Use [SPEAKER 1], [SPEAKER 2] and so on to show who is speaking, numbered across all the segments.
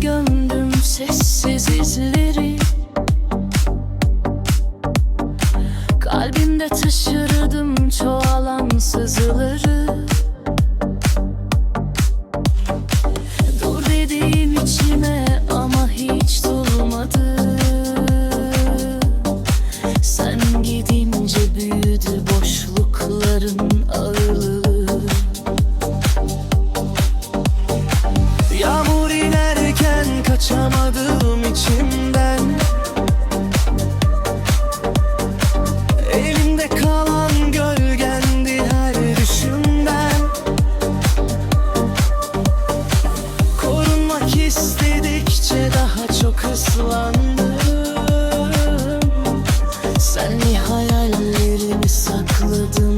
[SPEAKER 1] gömdüm sessiz izleri. Kalbimde taşırdım çoğalan sızıları. Dur dediğim içime ama hiç durmadı. Sen gidince büyüdü boşlukların istedikçe daha çok ıslandım Sen hayallerimi sakladın?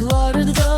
[SPEAKER 1] Uzaklarda